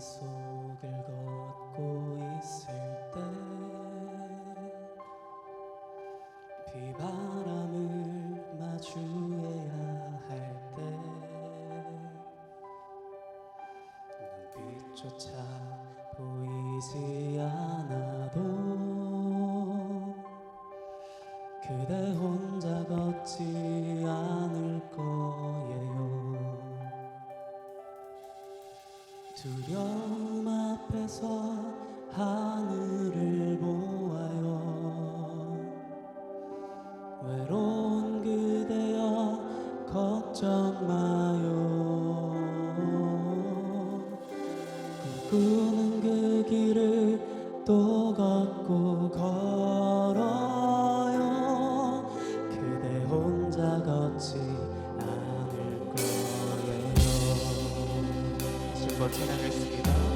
속을 걷고 있을 때 비바람을 마주해야 할 때 눈빛조차 보이지 않아도 그대 혼자 걷지 두려움 앞에서 하늘 한번 찬양했습니다.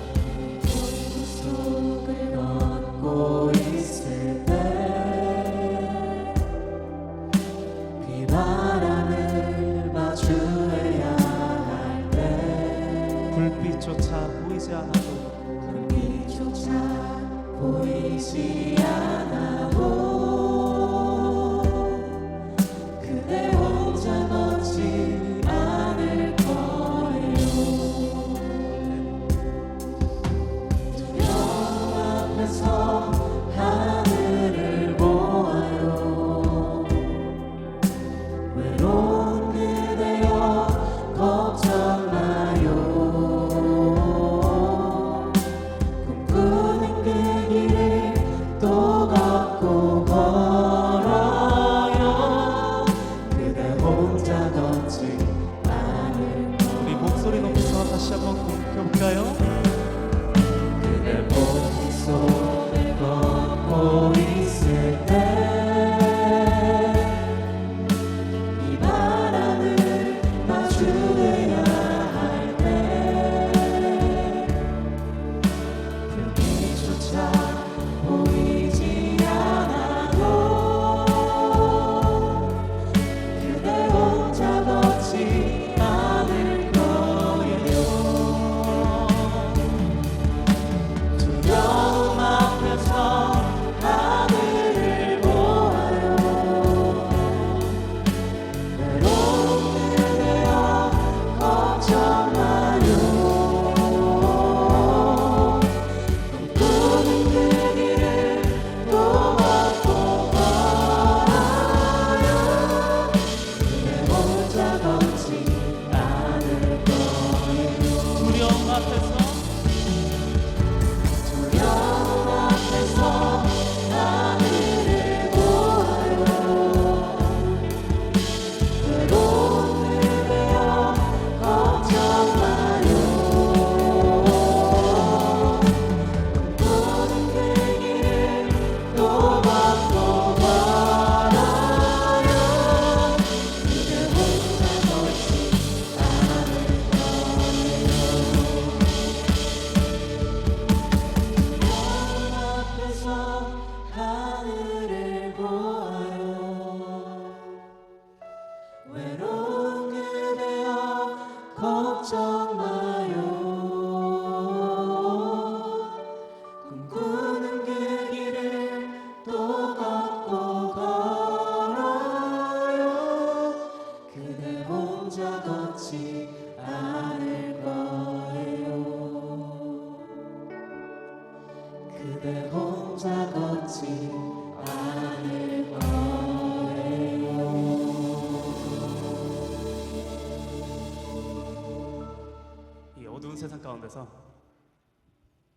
가운데서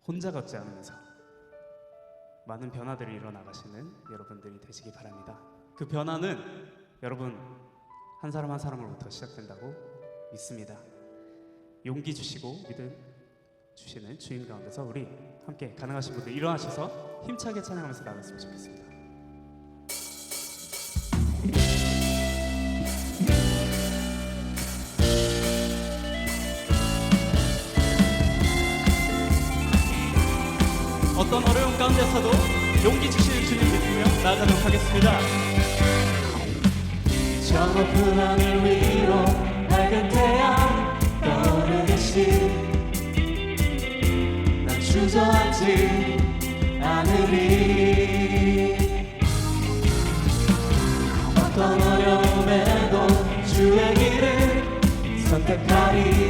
혼자 걷지 않으면서 많은 변화들을 이뤄나가시는 여러분들이 되시기 바랍니다. 그 변화는 여러분 한 사람 한 사람으로부터 시작된다고 믿습니다. 용기 주시고 믿음 주시는 주인 가운데서 우리 함께 가능하신 분들 일어나셔서 힘차게 찬양하면서 나갔으면 좋겠습니다. 앞서서도 용기 주실 주님 믿으며 나가도록 하겠습니다. 저 높은 하늘 위로 밝은 태양 떠오르듯이 난 주저앉지 않으리 어떤 어려움에도 주의 길을 선택하리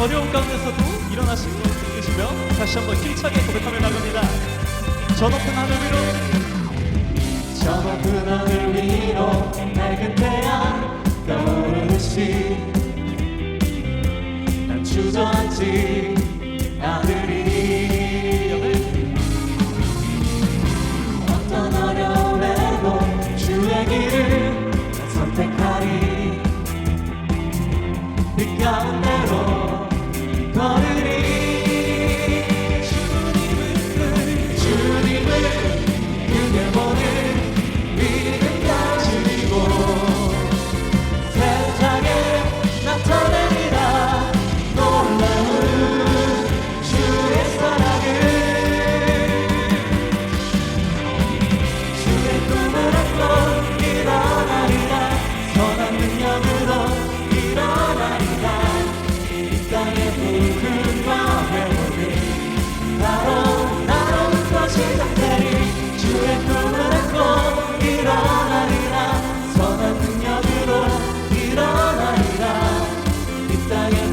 어려운 가운데서도 일어나시고 계시며 다시 한번 힘차게 고백하며 나갑니다. 저 높은 하늘 위로. 저 높은 하늘 위로 맑은 태양 떠오르듯이 난 주저앉지 않으리. 어떤 어려움에도 주의 길을 선택하리. 빛 가운데로 upon.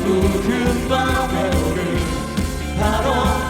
굵은 밤의 오름 바로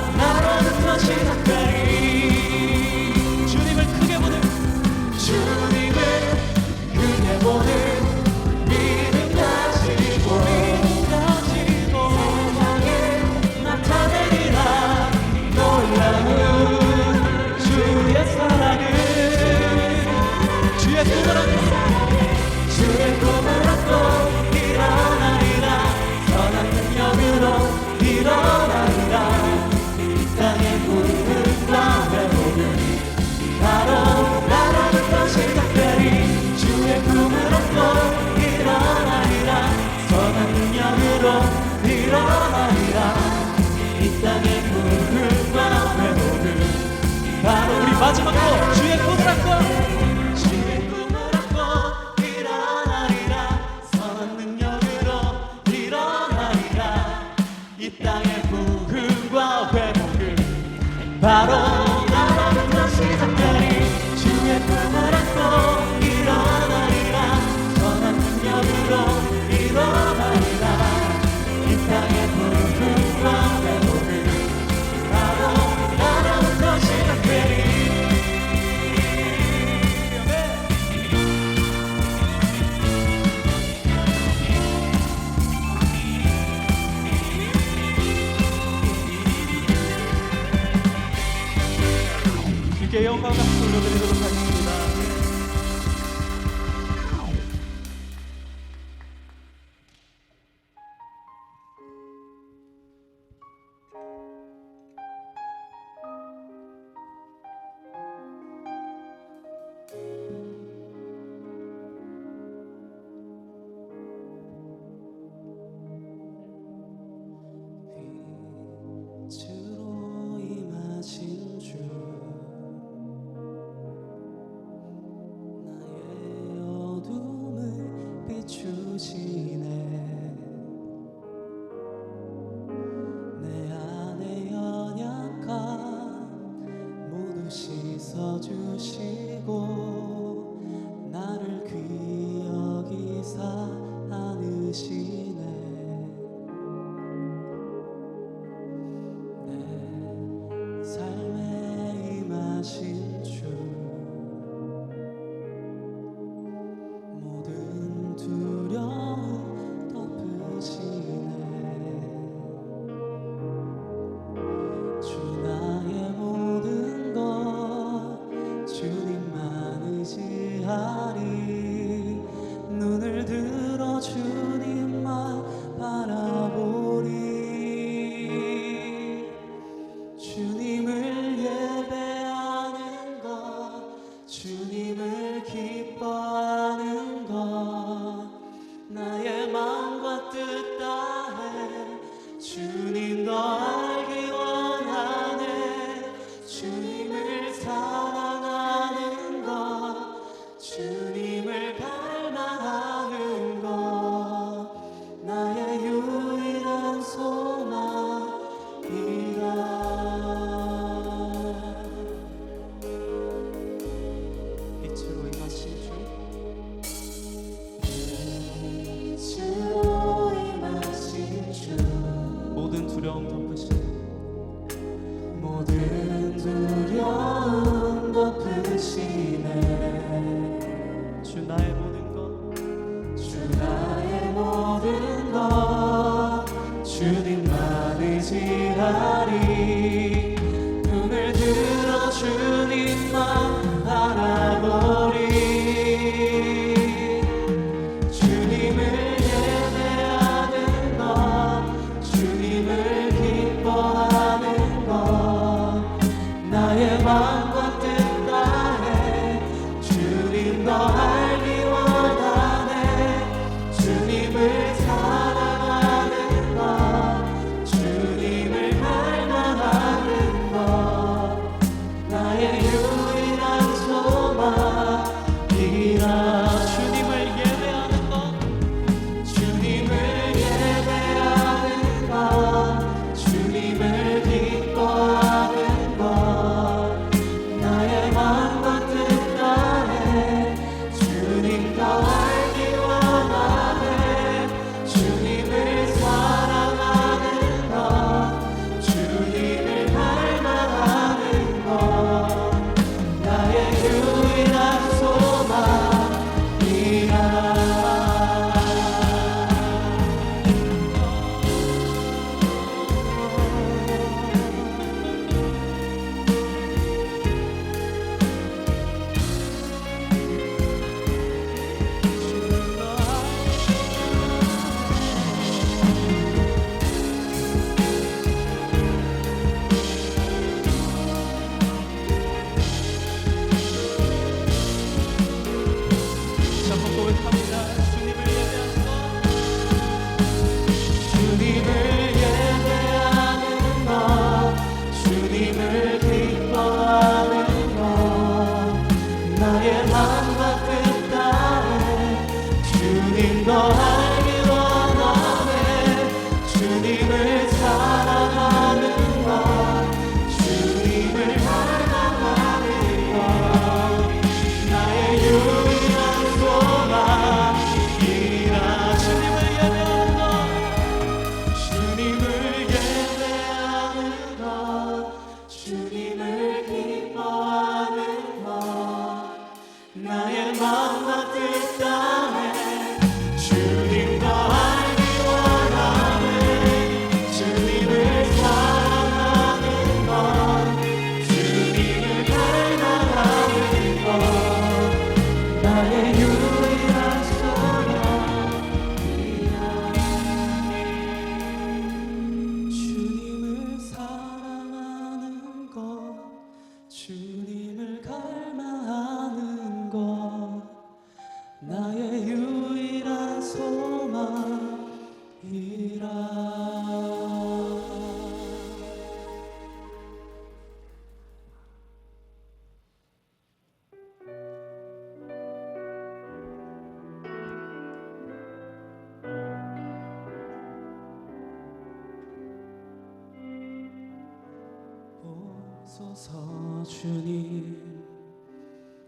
하소서 주님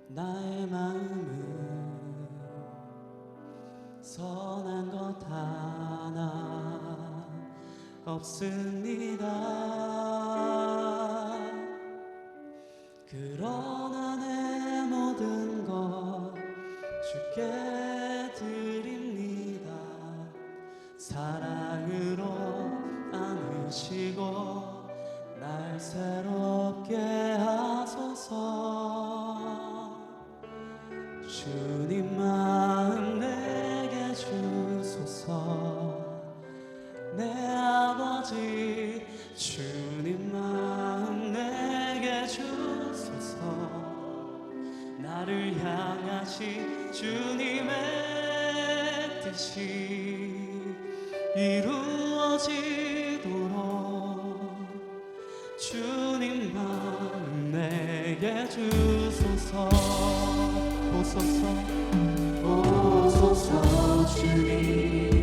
나의 마음은 선한 것 하나 없습니다. 그러나 내 모든 것 주께 드립니다. 사랑으로 안으시고 날 새로 again. 내게 주소서. 보소서. 보소서 주님.